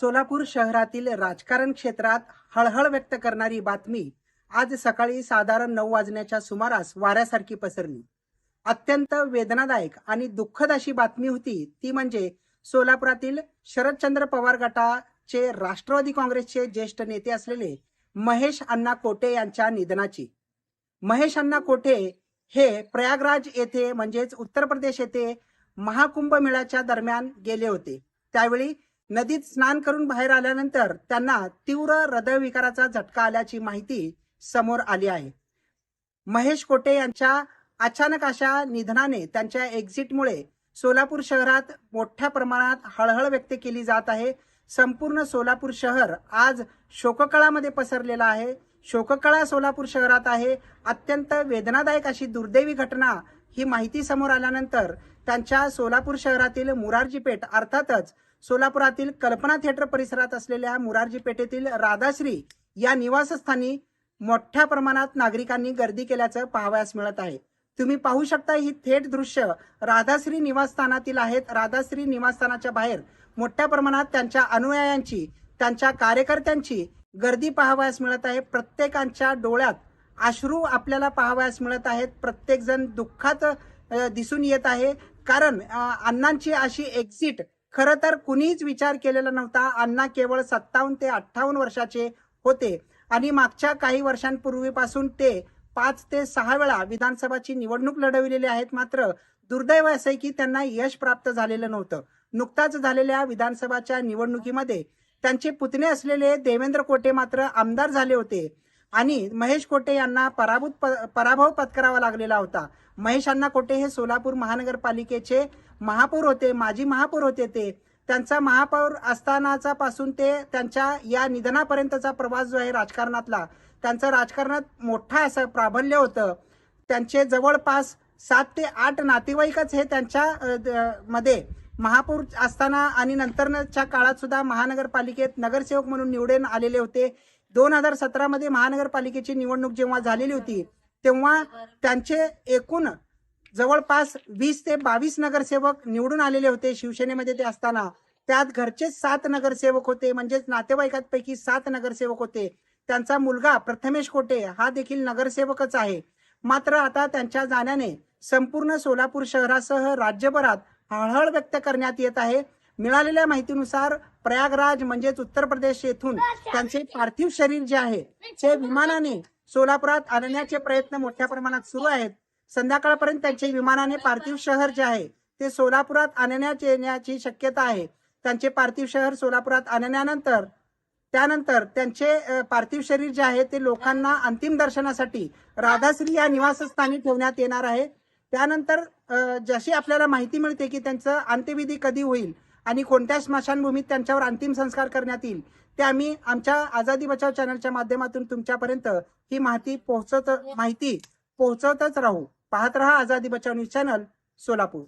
सोलापूर शहरातील राजकारण क्षेत्रात हळहळ व्यक्त करणारी बातमी आज सकाळी साधारण नऊ वाजण्याच्या सुमारास वाऱ्यासारखी पसरली. अत्यंत वेदनादायक आणि दुःखद अशी बातमी होती. ती म्हणजे सोलापुरातील शरदचंद्र पवार गटाचे राष्ट्रवादी काँग्रेसचे ज्येष्ठ नेते असलेले महेश अण्णा कोटे यांच्या निधनाची. महेश अण्णा कोटे हे प्रयागराज येथे म्हणजेच उत्तर प्रदेश येथे महाकुंभ मेळ्याच्या दरम्यान गेले होते. त्यावेळी नदीत स्नान करून बाहेर आल्यानंतर त्यांना तीव्र हृदयविकाराचा झटका आल्याची माहिती समोर आली आहे. महेश कोटे यांच्या अचानक अशा निधनाने त्यांच्या एक्झिटमुळे सोलापूर शहरात मोठ्या प्रमाणात हळहळ व्यक्त केली जात आहे. संपूर्ण सोलापूर शहर आज शोककळामध्ये पसरलेला आहे. शोककळा सोलापूर शहरात आहे. अत्यंत वेदनादायक अशी दुर्दैवी घटना ही माहिती समोर आल्यानंतर त्यांच्या सोलापूर शहरातील मुरारजी पेठ अर्थातच सोलापुरातील कल्पना थिएटर परिसरात असलेल्या मुरारजी पेठेतील राधाश्री या निवासस्थानी मोठ्या प्रमाणात नागरिकांनी गर्दी केल्याचं पाहावयास मिळत आहे. तुम्ही पाहू शकता ही थेट दृश्य राधाश्री निवासस्थानातील आहेत. राधाश्री निवासस्थानाच्या बाहेर मोठ्या प्रमाणात त्यांच्या अनुयायांची त्यांच्या कार्यकर्त्यांची गर्दी पाहावयास मिळत आहे. प्रत्येकांच्या डोळ्यात अश्रू आपल्याला पाहावयास मिळत आहेत. प्रत्येकजण दुःखात दिसून येत आहे. कारण अण्णांची अशी एक्झिट खरं तर कुणीच विचार केलेला नव्हता. अण्णा केवळ सत्तावन्न ते अठ्ठावन्न वर्षाचे होते. आणि मागच्या काही वर्षांपूर्वीपासून ते पाच ते सहा वेळा विधानसभाची निवडणूक लढविलेली आहेत. मात्र दुर्दैव असे आहे की त्यांना यश प्राप्त झालेलं नव्हतं. नुकताच झालेल्या विधानसभाच्या निवडणुकीमध्ये त्यांचे पुतणे असलेले देवेंद्र कोटे मात्र आमदार झाले होते. आणि महेश कोटे यांना पराभूत प- पराभव पत्करावा लागलेला होता. महेश अण्णा कोटे हे सोलापूर महानगरपालिकेचे महापौर होते माजी महापौर होते ते. त्यांचा महापौर असतानाचा पासून ते त्यांच्या या निधनापर्यंतचा प्रवास जो आहे राजकारणातला त्यांचं राजकारणात मोठा असं प्राबल्य होतं. त्यांचे जवळपास सात ते आठ नातेवाईकच हे त्यांच्या द- मध्ये महापौर असताना आणि नंतरच्या काळात सुद्धा महानगरपालिकेत नगरसेवक म्हणून निवडून आलेले होते. दोन हजार सतरामध्ये महानगरपालिकेची निवडणूक जेव्हा झालेली होती तेव्हा त्यांचे एकूण जवळपास वीस ते बावीस नगरसेवक निवडून आलेले होते. शिवसेनेमध्ये ते असताना त्यात घरचे सात नगरसेवक होते म्हणजेच नातेवाईकांपैकी सात नगरसेवक होते. त्यांचा मुलगा प्रथमेश कोटे हा देखील नगरसेवकच आहे. मात्र आता त्यांच्या जाण्याने संपूर्ण सोलापूर शहरासह राज्यभरात हळहळ व्यक्त करण्यात येत आहे. मिळालेल्या माहितीनुसार प्रयागराज म्हणजेच उत्तर प्रदेश येथून त्यांचे पार्थिव शरीर जे आहे ते विमानाने सोलापुरात आणण्याचे प्रयत्न मोठ्या प्रमाणात सुरू आहेत. संध्याकाळपर्यंत त्यांचे विमानाने पार्थिव शहर जे आहे ते सोलापुरात आणण्यात येण्याची शक्यता आहे. त्यांचे पार्थिव शहर सोलापुरात आणण्यानंतर त्यानंतर त्यांचे पार्थिव शरीर जे आहे ते लोकांना अंतिम दर्शनासाठी राधाश्री या निवासस्थानी ठेवण्यात येणार आहे. त्यानंतर जशी आपल्याला माहिती मिळते की त्यांचं अंत्यविधी कधी होईल आणि कोणत्या स्मशानभूमीत त्यांच्यावर अंतिम संस्कार करण्यात येईल ते आम्ही आमच्या आझादी बचाव चॅनलच्या माध्यमातून तुमच्यापर्यंत ही माहिती पोहोचत माहिती पोहोचवतच राहू. पाहत राहा आझादी बचाव न्यूज चॅनल सोलापूर.